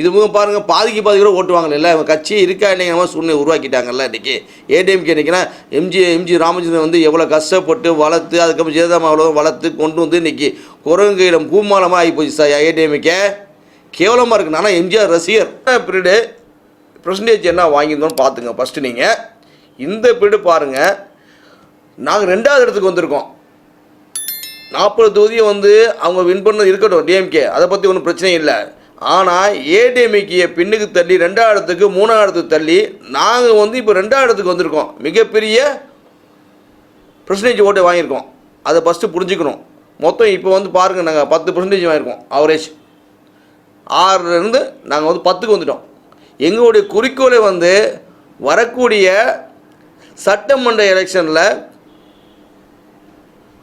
இது மூலம் பாருங்கள் பாதிக்கு பாதி கூட ஓட்டுவாங்கல்ல இவங்க கட்சி இருக்கா இல்லைங்கிற சூழ்நிலை உருவாக்கிட்டாங்கல்ல இன்றைக்கி ஏடிஎம்கே இன்றைக்கினா எம்ஜி எம்ஜி ராமச்சந்திரன் வந்து எவ்வளோ கஷ்டப்பட்டு வளர்த்து அதுக்கப்புறம் ஜெயதாமா அவ்வளோ வளர்த்து கொண்டு வந்து இன்றைக்கி குரங்கையிடம் பூமாலமாக ஆகி போச்சு சார் ஏடிஎம்கே கேவலமாக இருக்குண்ணா ஆனால் எம்ஜிஆர் ரசிகர். பீரியடு பர்சன்டேஜ் என்ன வாங்கியிருந்தோம்னு பார்த்துங்க. ஃபஸ்ட்டு நீங்கள் இந்த பீரியடு பாருங்கள் நாங்கள் ரெண்டாவது இடத்துக்கு வந்திருக்கோம். நாற்பது தொகுதியை வந்து அவங்க வின் பண்ணது இருக்கட்டும் டிஎம்கே அதை பற்றி ஒன்றும் பிரச்சனை இல்லை. ஆனால் ஏடிஎம்கே பின்னுக்கு தள்ளி ரெண்டாவது இடத்துக்கு மூணாவது இடத்துக்கு தள்ளி நாங்கள் வந்து இப்போ ரெண்டாவது இடத்துக்கு வந்திருக்கோம். மிகப்பெரிய பர்சன்டேஜ் ஓட்டு வாங்கியிருக்கோம். அதை ஃபஸ்ட்டு புரிஞ்சுக்கணும். மொத்தம் இப்போ வந்து பாருங்கள் நாங்கள் பத்து பர்சன்டேஜ் வாங்கியிருக்கோம் அவரேஜ் ஆறுலேருந்து நாங்கள் வந்து பத்துக்கு வந்துட்டோம். எங்களுடைய குறிக்கோளை வந்து வரக்கூடிய சட்டமன்ற எலெக்ஷனில்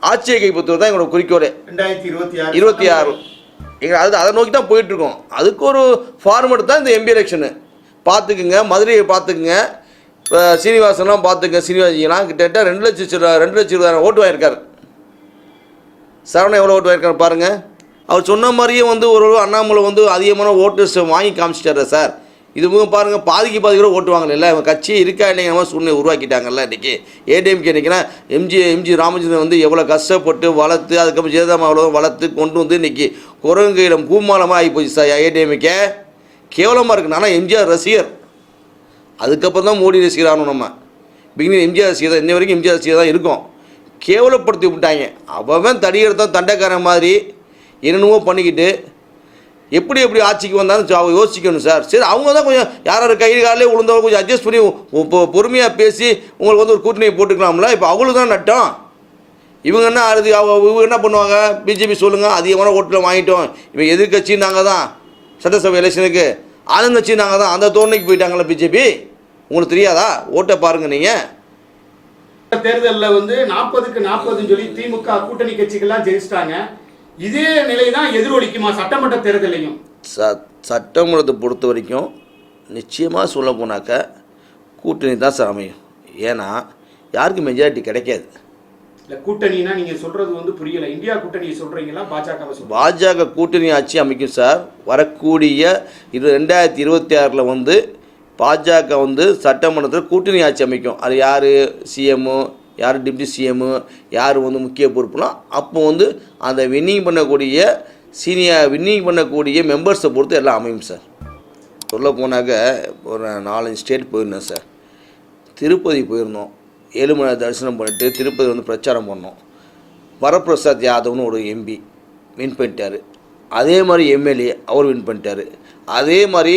ஆட்சியை கைப்பற்றுவது தான் எங்களோட குறிக்கோளே. ரெண்டாயிரத்தி இருபத்தி ஆறு இருபத்தி ஆறு. எங்க அது அதை நோக்கி தான் போயிட்டுருக்கோம் அதுக்கு ஒரு ஃபார்மெட் தான் இந்த எம்பி எலெக்ஷனு பார்த்துக்குங்க மதுரையை பார்த்துக்குங்க இப்போ சீனிவாசன்லாம் பார்த்துங்க சீனிவாசன்லாம் கிட்டத்தட்ட ரெண்டு லட்சம் ரெண்டு லட்சம் இருபதாயிரம் ஓட்டு வாங்கியிருக்காரு. சரவணன் எவ்வளோ ஓட்டு வாங்கியிருக்காரு பாருங்கள் அவர் சொன்ன மாதிரியே வந்து ஒரு அண்ணாமலை வந்து அதிகமான ஓட்டர்ஸ் வாங்கி காமிச்சிட்டாரு சார். இது முகம் பாருங்கள் பாதிக்கு பாதி கூட ஓட்டுவாங்கல்ல இவங்க கட்சி இருக்கா இல்லைங்கிற மாதிரி சூழ்நிலை உருவாக்கிட்டாங்கல்ல இன்றைக்கி ஏடிஎம்கே இன்றைக்கினா எம்ஜி எம்ஜி ராமச்சந்திரன் வந்து எவ்வளோ கஷ்டப்பட்டு வளர்த்து அதுக்கப்புறம் ஜெயதாமா அவ்வளோ வளர்த்து கொண்டு வந்து இன்றைக்கி குரங்கையிடம் பூமாலமாக ஆகி போச்சு சார் ஏடிஎம்கே கேவலமாக இருக்குது ஆனால் எம்ஜிஆர் ரசிகர். அதுக்கப்புறம் தான் மோடி ரசிகர் ஆகணும் நம்ம. பிகினிங் எம்ஜிஆர் ரசிகர் தான். இன்ன வரைக்கும் எம்ஜிஆர் ரசிகர் தான் இருக்கும். கேவலப்படுத்தி விட்டாங்க. அவன் தடி தண்டைக்காரன் மாதிரி என்னென்னமோ பண்ணிக்கிட்டு எப்படி எப்படி ஆட்சிக்கு வந்தாலும் அவங்க யோசிக்கணும் சார். சரி அவங்க தான் கொஞ்சம் யார் யார் கை காலே விழுந்தவங்க கொஞ்சம் அட்ஜஸ்ட் பண்ணி பொறுமையாக பேசி உங்களுக்கு வந்து ஒரு கூட்டணியை போட்டுக்கலாம்ல? இப்போ அவங்களுக்கு தான் நட்டம். இவங்க என்ன அது அவங்க இவங்க என்ன பண்ணுவாங்க? பிஜேபி சொல்லுங்கள் அதிகமான ஓட்டில் வாங்கிட்டோம். இவங்க எதிர்கட்சி நாங்கள் தான். சட்டசபை எலெக்ஷனுக்கு ஆளுங்கட்சி நாங்கள் தான். அந்த தோரணைக்கு போயிட்டாங்களா பிஜேபி உங்களுக்கு தெரியாதா? ஓட்டை பாருங்கள் நீங்கள் தேர்தலில் வந்து நாற்பதுக்கு நாற்பதுன்னு சொல்லி திமுக கூட்டணி கட்சிகள்லாம் ஜெயிச்சிட்டாங்க. இதே நிலை தான் எதிரொலிக்குமா சட்டமன்ற தேர்தலையும்? ச சட்டமன்றத்தை பொறுத்த வரைக்கும் நிச்சயமாக சொல்ல போனாக்க கூட்டணி தான் சார் அமையும் ஏன்னா யாருக்கும் மெஜாரிட்டி கிடைக்காது. இல்ல கூட்டணினா நீங்க சொல்றது வந்து புரியல. இந்தியா கூட்டணியை சொல்றீங்களா? பாஜகவை சொல்றீங்க பாஜக கூட்டணி ஆட்சி அமைக்கும் சார். வரக்கூடிய இது ரெண்டாயிரத்தி இருபத்தி ஆறில் வந்து பாஜக வந்து சட்டமன்றத்தில் கூட்டணி ஆட்சி அமைக்கும். அது யார்? சிஎம்மு யார் டிப்டி சிஎம்மு யார் வந்து முக்கிய பொறுப்புலாம் அப்போ வந்து அந்த வின்னிங் பண்ணக்கூடிய சீனியர் வின்னிங் பண்ணக்கூடிய மெம்பர்ஸை பொறுத்து எல்லாம் அமையும் சார் சொல்ல போனாக்க ஒரு நாலஞ்சு ஸ்டேட் போயிருந்தேன் சார் திருப்பதி போயிருந்தோம். ஏழுமலை தரிசனம் பண்ணிட்டு திருப்பதி வந்து பிரச்சாரம் பண்ணோம். வரப்பிரசாத் யாதவ்னு ஒரு எம்பி வின் பண்ணிட்டார். அதே மாதிரி எம்எல்ஏ அவர் வின் பண்ணிட்டார். அதே மாதிரி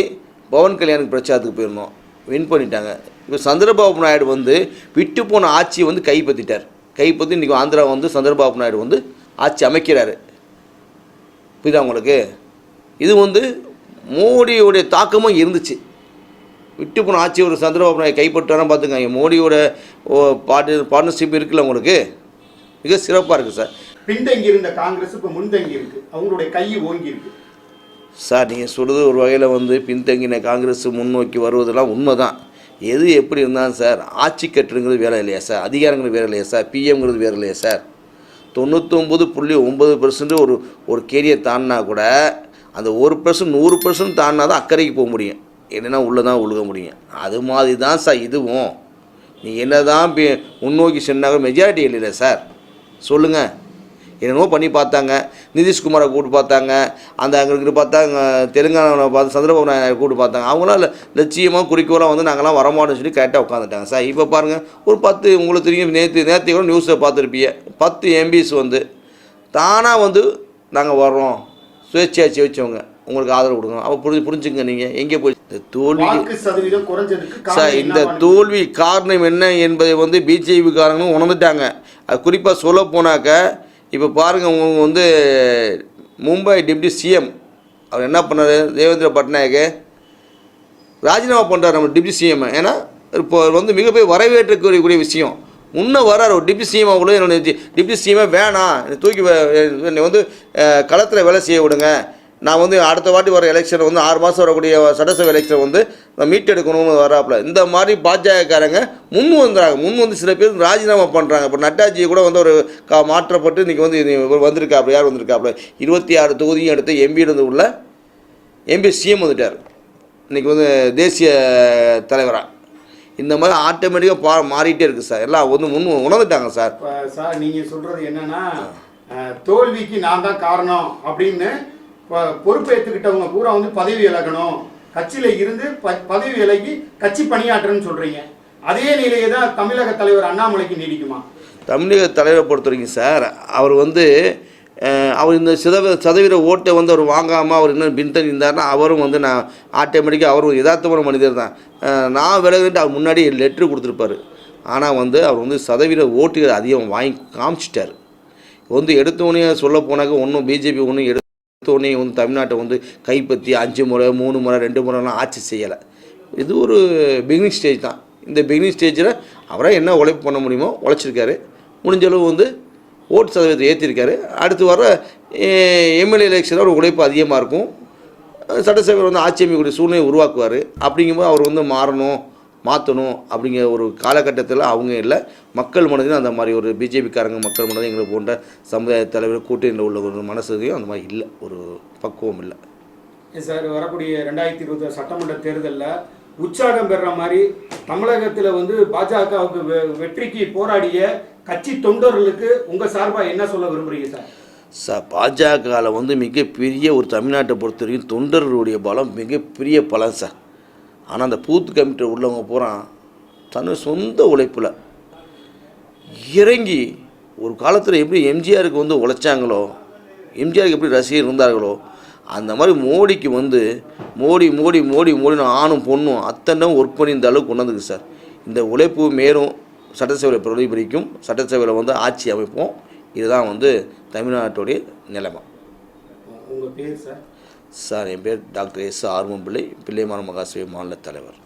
பவன் கல்யாணுக்கு பிரச்சாரத்துக்கு போயிருந்தோம். வின் பண்ணிட்டாங்க. இப்போ சந்திரபாபு நாயுடு வந்து விட்டு போன ஆட்சியை வந்து கைப்பற்றிட்டார். கைப்பற்றி இன்றைக்கி ஆந்திரா வந்து சந்திரபாபு நாயுடு வந்து ஆட்சி அமைக்கிறாரு. புரியுதா உங்களுக்கு? இது வந்து மோடியோடைய தாக்கமும் இருந்துச்சு. விட்டு போன ஆட்சி ஒரு சந்திரபாபு நாயுடு கைப்பற்றாலும் பார்த்துக்கங்க. மோடியோட பாட்டு பார்ட்னர்ஷிப் இருக்குல்ல உங்களுக்கு? மிக சிறப்பாக இருக்குது சார். பின்தங்கி இருந்த காங்கிரஸ் இப்ப முன்தங்கி இருக்கு அவங்களுடைய கை ஓங்கி இருக்கு சார் நீங்கள் சொல்கிறது ஒரு வகையில் வந்து பின்தங்கின காங்கிரஸ் முன்னோக்கி வருவதெல்லாம் உண்மை தான் எது எப்படி இருந்தாலும் சார் ஆட்சி கட்டுங்கிறது வேலை இல்லையா சார்? அதிகாரங்கிறது வேலை இல்லையா சார்? பிஎம்ங்கிறது வேறு இல்லையா சார்? தொண்ணூத்தொம்பது புள்ளி ஒம்பது பர்சன்ட் ஒரு ஒரு கேரியை தாண்டினா கூட அந்த ஒரு பர்சன்ட் நூறு பர்சன்ட் தாண்டினா தான் அக்கறைக்கு போக முடியும். என்னென்னா உள்ளே தான் உழுக முடியும். அது மாதிரி தான் சார் இதுவும். நீ என்ன தான் முன்னோக்கி சென்னாக மெஜாரிட்டி இல்லைல்ல சார். சொல்லுங்கள் என்னென்னமோ பண்ணி பார்த்தாங்க. நிதிஷ்குமாரை கூப்பிட்டு பார்த்தாங்க. அந்த அங்கே இருக்கிற பார்த்தாங்க தெலுங்கானாவில் பார்த்து சந்திரபாபு நாயுடு கூப்பிட்டு பார்த்தாங்க. அவங்களாம் லட்சியமாக குறிக்கோளாக வந்து நாங்களாம் வரமாட்டோம்னு சொல்லி கரெக்டாக உட்காந்துட்டாங்க சார் இப்போ பாருங்கள் ஒரு பத்து உங்களுக்கு தெரியும் நேற்று நேற்று கூட நியூஸை பார்த்துருப்பீங்க. பத்து எம்பிஸ் வந்து தானாக வந்து நாங்கள் வர்றோம். சுயேட்சையாக ஜெயிச்சவங்க. உங்களுக்கு ஆதரவு கொடுக்கணும். அப்போ புரிஞ்சு புரிஞ்சுங்க நீங்கள் எங்கே போய் இந்த தோல்வி சார் இந்த தோல்வி காரணம் என்ன என்பதை வந்து பிஜேபி காரங்களும் உணர்ந்துட்டாங்க. அது குறிப்பாக சொல்ல போனாக்க இப்போ பாருங்கள் வந்து மும்பை டிப்டி சிஎம் அவர் என்ன பண்ணார்? தேவேந்திர பட்நாயக் ராஜினாமா பண்ணுறார் நம்ம டிப்டி சிஎம். ஏன்னா இப்போ வந்து மிகப்பெரிய வரவேற்றக்கூடிய விஷயம். முன்னே வரார் ஒரு டிப்டி சிஎம் அவங்களும் என்னோட டிப்டி சிஎம்மே வேணாம் தூக்கி என்னை வந்து களத்தில் வேலை செய்ய விடுங்க. நான் வந்து அடுத்த வாட்டி வர எலெக்ஷன் வந்து ஆறு மாதம் வரக்கூடிய சட்டசபை எலெக்ஷன் வந்து நான் மீட்டெடுக்கணும்னு வராப்புல இந்த மாதிரி பாஜகக்காரங்க முன் வந்துறாங்க முன் வந்து சில பேர் ராஜினாமா பண்ணுறாங்க இப்போ நட்டாஜி கூட வந்து ஒரு கா மாற்றப்பட்டு இன்றைக்கி வந்து வந்திருக்காப்புல. யார் வந்திருக்காப்புல? இருபத்தி ஆறு தொகுதியும் எடுத்து எம்பி இருந்து உள்ள எம்பி சிஎம் வந்துட்டார். இன்றைக்கி வந்து தேசிய தலைவராக இந்த மாதிரி ஆட்டோமேட்டிக்காக பா மாறிட்டே இருக்குது சார். எல்லாம் வந்து முன் உணர்ந்துட்டாங்க சார். சார் நீங்கள் சொல்கிறது என்னென்னா தோல்விக்கு நான் தான் காரணம் அப்படின்னு பொறுப்பேற்றுக்கிட்டவங்க பூரா வந்து பதவி விலகணும். கட்சியில் இருந்து ப- பதவி விலகி கட்சி பணியாற்றுன்னு சொல்கிறீங்க அதே நிலையை தான் தமிழக தலைவர் அண்ணாமலைக்கு நீடிக்குமா? தமிழக தலைவரை பொறுத்த வரைக்கும் சார் அவர் வந்து அவர் இந்த சதவீத சதவீத ஓட்டை வந்து அவர் வாங்காமல் அவர் இன்னும் பின்தங்கி இருந்தார்னா அவரும் வந்து நான் ஆட்டோமேட்டிக்காக அவரும் யதார்த்தமான மனிதர் தான். நான் விலகுன்ட்டு அவர் முன்னாடி லெட்ரு கொடுத்துருப்பாரு. ஆனால் வந்து அவர் வந்து சதவீத ஓட்டுகள் அதிகம் வாங்கி காமிச்சிட்டார். வந்து எடுத்தோடனே சொல்ல போனாக்க ஒன்றும் பிஜேபி ஒன்றும் எடுத்தோடனே வந்து தமிழ்நாட்டை வந்து கைப்பற்றி அஞ்சு முறை மூணு முறை ரெண்டு முறைலாம் ஆட்சி செய்யலை. இது ஒரு பிகினிங் ஸ்டேஜ் தான். இந்த பிகினிங் ஸ்டேஜில் அவராக என்ன உழைப்பு பண்ண முடியுமோ உழைச்சிருக்காரு. முடிஞ்சளவு வந்து ஓட்டு சதவீதத்தை ஏற்றிருக்காரு அடுத்து வர எம்எல்ஏ எலெக்ஷனில் ஒரு உழைப்பு அதிகமாக இருக்கும். சட்டசபையில் வந்து ஆட்சி அமைக்கக்கூடிய சூழ்நிலையை உருவாக்குவார். அப்படிங்கும்போது அவர் வந்து மாறணும். மாற்றணும் அப்படிங்கிற ஒரு காலகட்டத்தில் அவங்க இல்லை. மக்கள் மனதிலும் அந்த மாதிரி ஒரு பிஜேபிக்காரங்க மக்கள் மனதில் எங்களை போன்ற சமுதாய தலைவர் கூட்டணியில் உள்ள ஒரு மனசுலையும் அந்த மாதிரி இல்லை. ஒரு பக்குவம் இல்லை. சார் வரக்கூடிய ரெண்டாயிரத்தி இருபது சட்டமன்ற தேர்தலில் உற்சாகம் பெறுற மாதிரி தமிழகத்தில் வந்து பாஜகவுக்கு வெற்றிக்கு போராடிய கட்சி தொண்டர்களுக்கு உங்க சார்பா என்ன சொல்ல விரும்புறீங்க சார்? ச பாஜகவில் வந்து மிகப்பெரிய ஒரு தமிழ்நாட்டை பொறுத்த வரைக்கும் தொண்டர்களுடைய பலம் மிகப்பெரிய பலம் சார். ஆனால் அந்த பூத்து கமிட்டியில் உள்ளவங்க பூரா தன் சொந்த உழைப்பில் இறங்கி ஒரு காலத்தில் எப்படி எம்ஜிஆருக்கு வந்து உழைச்சாங்களோ எம்ஜிஆருக்கு எப்படி ரசிகர் இருந்தார்களோ அந்த மாதிரி மோடிக்கு வந்து மோடி மோடி மோடி மோடின்னு ஆணும் பொண்ணும் அத்தனை ஒர்க் பண்ணி இந்த அளவுக்கு கொண்டு சார். இந்த உழைப்பு மேலும் சட்டசபையில் பிரதிபலிக்கும். சட்டசபையில் வந்து ஆட்சி அமைப்போம். இதுதான் வந்து தமிழ்நாட்டுடைய நிலைமை. உங்கள் பேர் சார்? சார் என் பேர் டாக்டர் எஸ் ஆர்வம் பிள்ளை பிள்ளைமான மகாசபை மாநில தலைவர்.